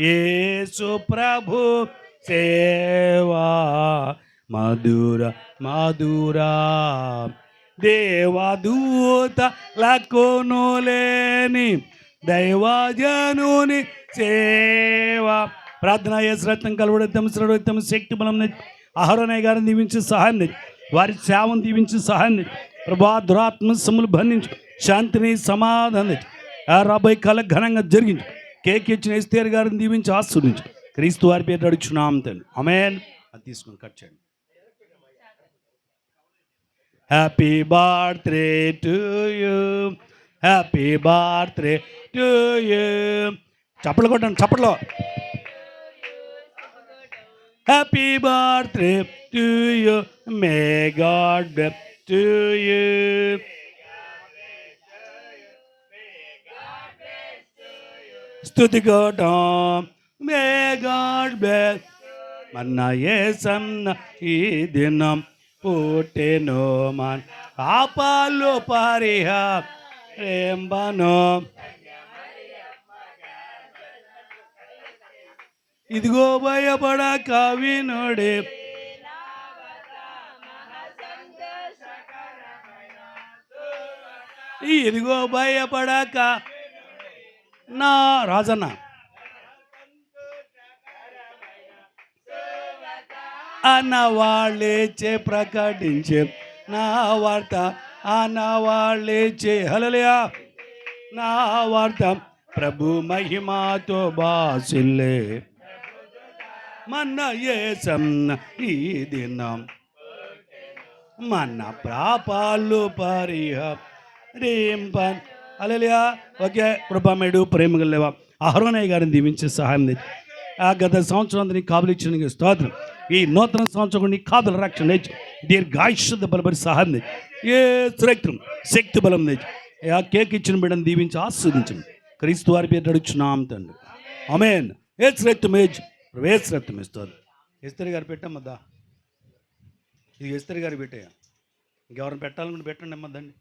యేసు ప్రభు సేవా మధుర మధురా దేవదూత లకును లేని దైవజనుని సేవా. ప్రార్థన యశ్రత్నం కలవడత్తం శ్రవడత్తం శక్తి బలం అహరోనయ్య గారిని దీవించి సహాయం వారి సేవను దీవించి సహాయం ప్రభా దురాత్మ సములు బంధించు శాంతిని సమాధానం రాబోయ్ ఆ రాబోయే ఘనంగా జరిగింది. కేక్ ఇచ్చిన ఎస్తేర్ గారిని దీవించి ఆస్వాదించు క్రీస్తు వారి పేరు అడుగుచున్నాం తను అమేన్ అది తీసుకొని కట్ చేయండి. Happy birthday to you happy birthday to you చప్పట్లు కొట్టండి చప్పట్లో. Happy birthday to you may God bless to you Sthuthi Kotam may God bless మన్న ఏసన్న ఈ దినం పుట్టెను మన్. పాపాలు పరిహ రేంబను. ఇదిగో భయపడ కవినుడే. ఇదిగో భయపడక నా రాజన్న. అన్న వాళ్ళేచే ప్రకటించే నా వార్త అన్న వాళ్ళేచే హలలియా నా వార్త ప్రభు మహిమాతో బాసిల్లే. మన ఏసన్న ఈ దినం. మన ప్రాపాలు పరిహ రేంపన్ అలలియా ఓకే కృపమేడు ప్రేమ లేవా. అహరోనయ్య గారిని దీవించే సహాయం తెచ్చు. ఆ గత సంవత్సరం అంతా నీ కాపులు ఇచ్చిన నీకు స్తోత్రం. ఈ నూతన సంవత్సరం నీ కాపుల రక్షణ తెచ్చు దీర్ఘాయుష్యత బలపరి సహాయం తెచ్చు ఏ సురక్తం శక్తి బలం తెచ్చు ఆ కేక్ ఇచ్చిన బిడ్డను దీవించి ఆస్వాదించండి. క్రీస్తు వారి పేరు అడుగుచున్నాం తండ్రి. అమేన్ ఏ శ్రక్తం ఏజ్ ఏ శ్రక్తం ఇస్తుంది ఎస్తరి గారు పెట్టమ్మద్దా? ఇది ఎస్తరి గారు పెట్టేయా. ఇంకెవరిని పెట్టాలనుకుంటే పెట్టండి అమ్మద్దండి.